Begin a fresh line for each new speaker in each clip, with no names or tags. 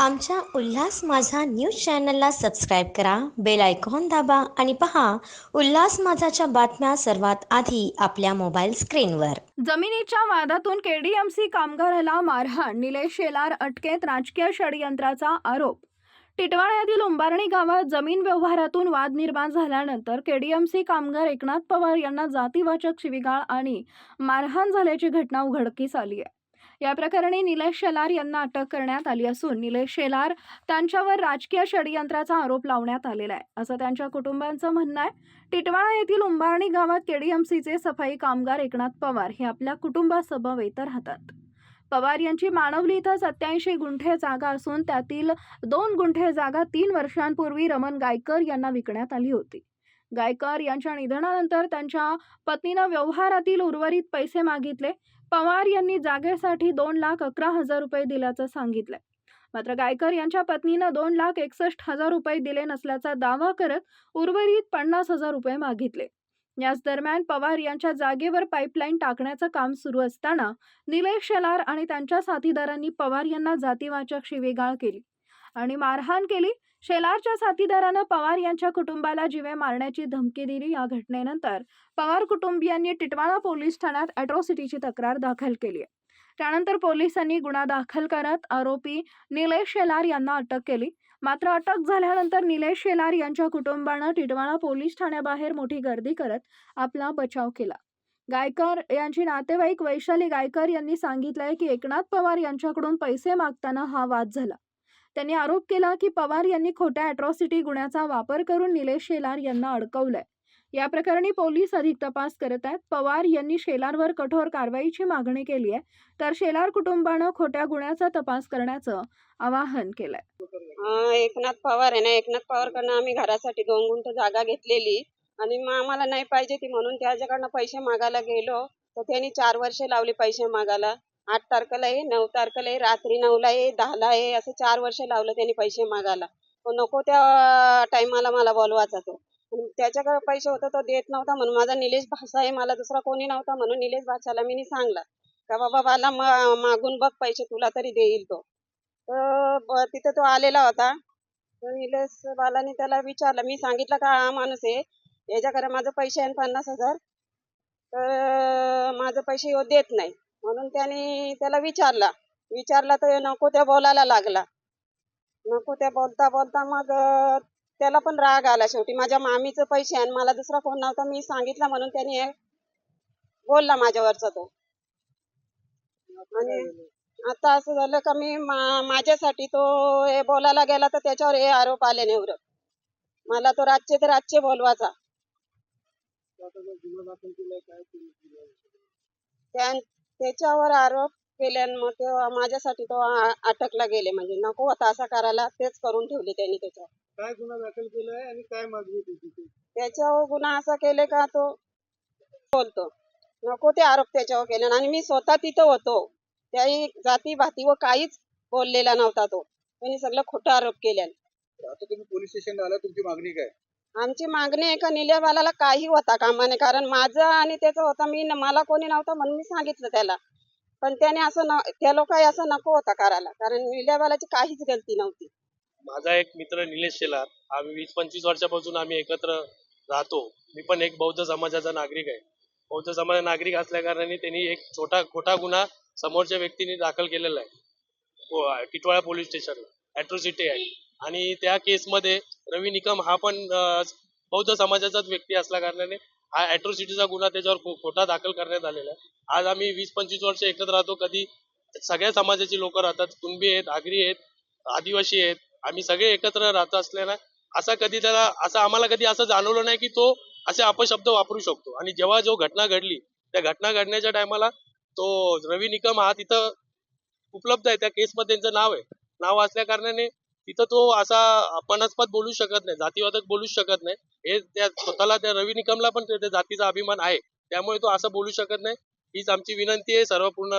आमच्या उल्हास माझा न्यूज चॅनलला सबस्क्राईब करा बेल आयकॉन दाबा आणि पहा उल्हास माझाच्या बातम्या सर्वात आधी आपल्या मोबाईल स्क्रीनवर.
जमिनीच्या वादातून केडीएमसी कामगाराला मारहाण निलेश शेलार अटकेत राजकीय षडयंत्राचा आरोप. टिटवाळ्यातील उंबारणी गावात जमीन व्यवहारातून वाद निर्माण झाल्यानंतर केडीएमसी कामगार एकनाथ पवार यांना जातीवाचक शिवीगाळ आणि मारहाण झाल्याची घटना उघडकीस आली आहे या प्रकरणी निलेश शेलार यांना अटक करण्यात आली असून निलेश शेलार त्यांच्यावर राजकीय षडयंत्राचा आरोप लावण्यात आलेला आहे. असं त्यांच्या कुटुंबांचं म्हणणं आहे. टिटवाळा येथील उंबारणी गावात केडीएमसीचे सफाई कामगार एकनाथ पवार हे आपल्या कुटुंबासमवेत राहतात. पवार यांची मानवली इथं सत्याऐंशी गुंठे जागा असून त्यातील दोन गुंठे जागा तीन वर्षांपूर्वी रमण गायकर यांना विकण्यात आली होती. गायकर यांच्या निधनानंतर त्यांच्या पत्नीनं व्यवहारातील उर्वरित पैसे मागितले. पवार यांनी जागेसाठी दोन लाख अकरा हजार रुपये दिल्याचं सांगितलंय. मात्र गायकर यांच्या पत्नीनं दोन लाख एकसष्ट हजार रुपये दिले नसल्याचा दावा करत उर्वरित पन्नास हजार रुपये मागितले. याच दरम्यान पवार यांच्या जागेवर पाईपलाईन टाकण्याचं काम सुरू असताना निलेश शेलार आणि त्यांच्या साथीदारांनी पवार यांना जातीवाचक शिवेगाळ केली. आणि मारहाण केली. शेलारच्या साथीदारानं पवार यांच्या कुटुंबाला जीवे मारण्याची धमकी दिली या घटनेनंतर पवार कुटुंबियांनी टिटवाळा पोलीस ठाण्यात अॅट्रॉसिटीची तक्रार दाखल केली. आहे त्यानंतर पोलिसांनी गुन्हा दाखल करत आरोपी निलेश शेलार यांना अटक केली. मात्र अटक झाल्यानंतर निलेश शेलार यांच्या कुटुंबानं टिटवाळा पोलीस ठाण्याबाहेर मोठी गर्दी करत आपला बचाव केला. गायकर यांची नातेवाईक वैशाली गायकर यांनी सांगितलंय की एकनाथ पवार यांच्याकडून पैसे मागताना हा वाद झाला. त्यांनी आरोप केला की पवार यांनी खोट्या अॅट्रॉसिटी गुन्ह्याचा वापर करून निलेश शेलार यांना अडकवलंय. या प्रकरणी पोलीस अधिक तपास करत आहेत. पवार यांनी शेलारवर कठोर कारवाईची मागणी केली आहे. तर शेलार कुटुंबानं खोट्या गुन्ह्याचा तपास करण्याचं आवाहन केलंय.
एकनाथ पवार आहे ना एकनाथ पवारकडनं आम्ही घरासाठी दोन गुंठ जागा घेतलेली. आणि मग आम्हाला नाही पाहिजे ती म्हणून त्याच्याकडनं पैसे मागायला गेलो. तर त्यांनी चार वर्षे लावली पैसे मागायला. आठ तारखेला आहे नऊ तारखेला आहे रात्री नऊला आहे दहाला आहे असं चार वर्ष लावलं त्यांनी पैसे मागायला. तो नको त्या टायमाला मला बोलवायचा तो त्याच्याकडे पैसे होतं तो देत नव्हता म्हणून माझा निलेश भाषा आहे मला दुसरा कोणी नव्हता म्हणून निलेश भाषाला मी सांगला. का बाबा मला मागून बघ पैसे तुला तरी देईल तो. तर तिथे तो आलेला होता. तर निलेश बालाने त्याला विचारलं मी सांगितलं का हा माणूस आहे याच्याकडे माझं पैसे आहे पन्नास हजार. तर माझं पैसे देत नाही. म्हणून त्याने त्याला विचारला. विचारला तर नको त्या बोलायला लागला. नको त्या बोलता बोलता मग त्याला पण राग आला शेवटी. माझ्या मामीचं पैसे आणि मला दुसरा फोन नव्हता मी सांगितलं म्हणून त्याने हे बोलला माझ्यावरचा तो. आणि आता असं झालं का मी माझ्यासाठी तो हे बोलायला गेला तर त्याच्यावर हे आरोप आले निवड मला तो रातचे तर रातचे बोलवायचा. त्याच्यावर आरोप केल्यान मग तो माझ्यासाठी तो आ- अटकला गेले. म्हणजे नको होता असा करायला तेच करून ठेवले त्यांनी त्याच्यावर.
काय गुन्हा दाखल केलाय आणि काय मागणी
त्याच्यावर गुन्हा असा केले का तो? बोलतो. नको ते आरोप त्याच्यावर केले. आणि मी स्वतः तिथं होतो. त्याही जाती भाती व काहीच बोललेला नव्हता तो. त्यांनी सगळं खोटं आरोप केले
आता तुम्ही पोलीस स्टेशनला आला तुमची मागणी काय?
आमची मागणी आहे का काही होता कामाने कारण माझं आणि त्याचं होता मी न- मला कोणी नव्हतं म्हणून मी सांगितलं त्याला. पण त्याने असं न त्या लोकांनी असं नको होता करायला. कारण निलेवालाची काहीच गलती नव्हती.
माझा एक मित्र निलेश शेलार. आम्ही वीस पंचवीस वर्षापासून आम्ही एकत्र राहतो. मी पण एक बौद्ध समाजाचा नागरिक आहे. बौद्ध समाज नागरिक असल्या कारणाने त्यांनी एक छोटा खोटा गुन्हा समोरच्या व्यक्तीने दाखल केलेला आहे. हो, टिटवाळा पोलीस स्टेशनला. अॅट्रोसिटी आहे. आणि त्या केसमध्ये रवी निकम हा पण बौद्ध समाजाचाच व्यक्ती असल्या कारणाने हा अॅट्रॉसिटीचा गुन्हा त्याच्यावर खोटा दाखल करण्यात आलेला आहे. आज आम्ही वीस पंचवीस वर्ष एकत्र राहतो. कधी सगळ्या समाजाची लोक राहतात. कुणबी आहेत आगरी आहेत आदिवासी आहेत. आम्ही सगळे एकत्र राहत असल्यानं असा कधी त्याला असं आम्हाला कधी असं जाणवलं नाही की तो असे अपशब्द वापरू शकतो. आणि जेव्हा जो घटना घडली त्या घटना घडण्याच्या टायमाला तो रवी निकम हा तिथं उपलब्ध आहे. त्या केसमध्ये त्यांचं नाव आहे. नाव असल्या कारणाने तिथं तो असा अपनास्पद बोलू शकत नाही जातीवादक बोलू शकत नाही. हे त्या स्वतःला त्या रवी निकमला पण त्या जातीचा अभिमान आहे. त्यामुळे तो असं बोलू शकत नाही. हीच आमची विनंती आहे सर्व पूर्ण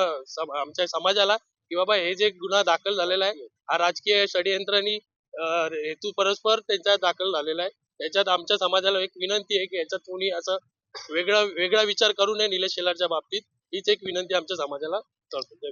आमच्या समाजाला की बाबा हे जे गुन्हा दाखल झालेला आहे हा राजकीय षडयंत्रांनी हेतू परस्पर त्यांच्यात दाखल झालेला आहे. त्याच्यात आमच्या समाजाला एक विनंती आहे की याच्यात कोणी असं वेगळा वेगळा विचार करू नये निलेश शेलारच्या बाबतीत. हीच एक विनंती आमच्या समाजाला करतो. जय